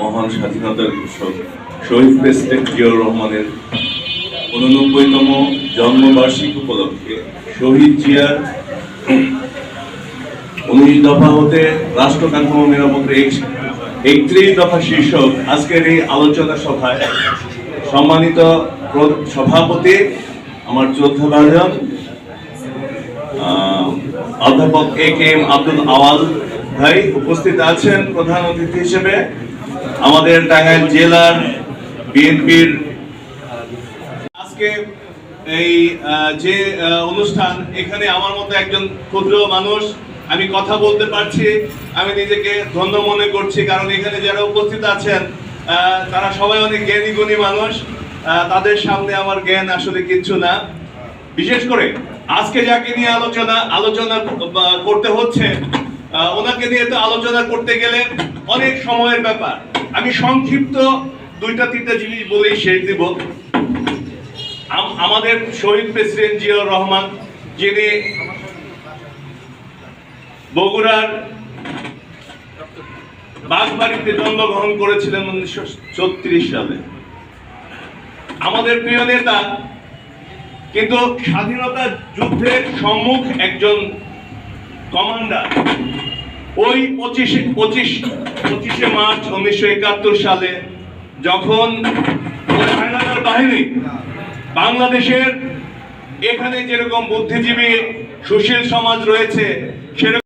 মহান স্বাধীনতার ঘোষক শহীদ প্রেসিডেন্ট জিয়াউর রহমানের উননব্বইতম জন্মবার্ষিকী উপলক্ষে শহীদ জিয়ার উনিশ দফা হতে রাষ্ট্র কাঠামো মেরামতের একত্রিশ দফা শীর্ষক আজকের এই আলোচনা সভায় সম্মানিত সভাপতি, আমার শ্রদ্ধা ভাজন অধ্যাপক এ কে এম আব্দুল আওয়াল ভাই উপস্থিত আছেন প্রধান অতিথি হিসেবে। আমাদের টাঙ্গাইল জেলার বিএনপির আজকে এই যে অনুষ্ঠান, এখানে আমার মতো একজন ক্ষুদ্র মানুষ, আমি কথা বলতে পারছি, আমি নিজেকে ধন্য মনে করছি, কারণ এখানে যারা উপস্থিত আছেন তারা সবাই অনেক জ্ঞানী গুণী মানুষ তাদের সামনে আমার জ্ঞান আসলে কিচ্ছু না। বিশেষ করে, আজকে যাকে নিয়ে আলোচনা আলোচনা করতে হচ্ছে ওনাকে নিয়ে তো আলোচনা করতে গেলে অনেক সময়ের ব্যাপার। আমি সংক্ষিপ্ত দুইটা, তিনটা জিনিস বলেই শেষ দিব। আমাদের শহীদ প্রেসিডেন্ট জিয়াউর রহমান, যিনি বগুড়ার বাগবাড়িতে জন্মগ্রহণ করেছিলেন উনিশশো চৌত্রিশ সালে। আমাদের প্রিয় নেতা, কিন্তু স্বাধীনতা যুদ্ধের সম্মুখ একজন কমান্ডার। ওই পঁচিশে, পঁচিশ, পঁচিশে মার্চ উনিশশো একাত্তর সালে যখন ওই বাহিনী বাংলাদেশের এখানে যেরকম বুদ্ধিজীবী, সুশীল সমাজ রয়েছে, সেরকম